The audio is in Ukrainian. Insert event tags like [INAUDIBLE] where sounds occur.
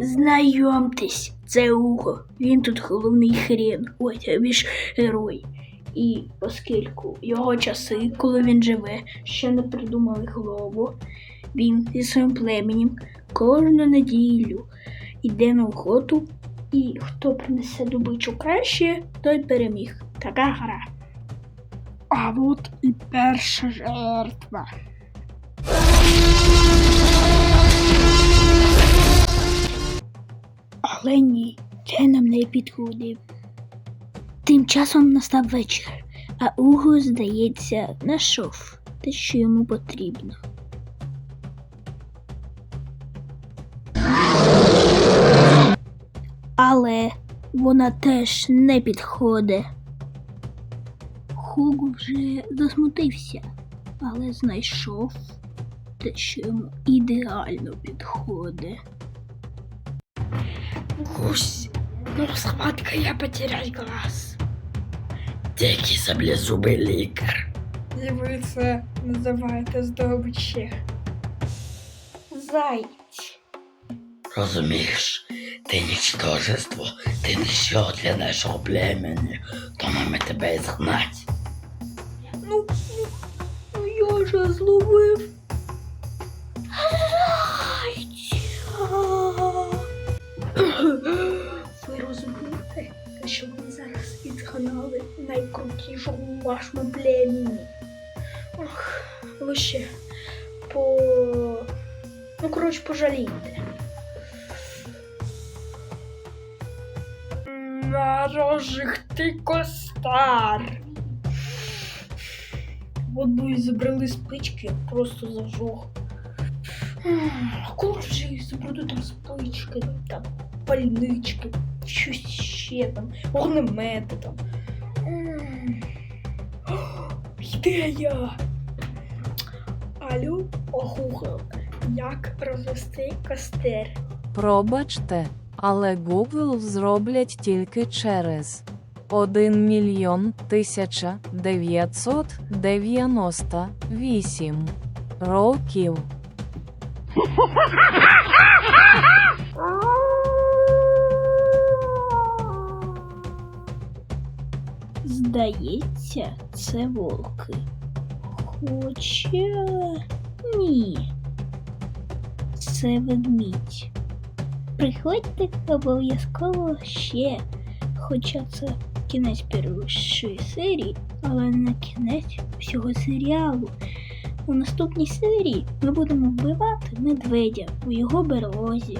Знайомтесь, це Уго. Він тут головний хрен, ой, тобі ж герой. І оскільки його часи, коли він живе, ще не придумали голову, він зі своїм племенем кожну неділю йде на охоту, і хто принесе добичу краще, той переміг. Така гра. А от і перша жертва. Але ні, це нам не підходив. Тим часом настав вечір, а Уго, здається, знайшов те, що йому потрібно. Але вона теж не підходить. Хугу вже засмутився, але знайшов те, що йому ідеально підходить. Гусь, ну схватка, я потерять глаз. Тільки саблезубий лікар. І ви це називаєте здобичі. Заєць. Розумієш, ти нічтожество, ти ніщо для нашого племені, тому ми тебе і згнать. Ну, ну я же зловив. Відгнали найкрутішого у вашому племені. Ох, ви ще по. Ну, коротше, пожалійте. Нарожих ти костар. Воду зібрали спички, просто зажог. Коли вже зібраду там спички, там пальнички, щось ще там, огнемети там. Ідея! Алло, Google, як розвести костер? Пробачте, але Google зроблять тільки через 1 мільйон тисяча 998 років. [LAUGHS] Здається, це волки. Хоча ні. Це ведмідь. Приходьте обов'язково ще. Хоча це кінець першої серії, але не кінець всього серіалу. У наступній серії ми будемо вбивати медведя у його берлозі.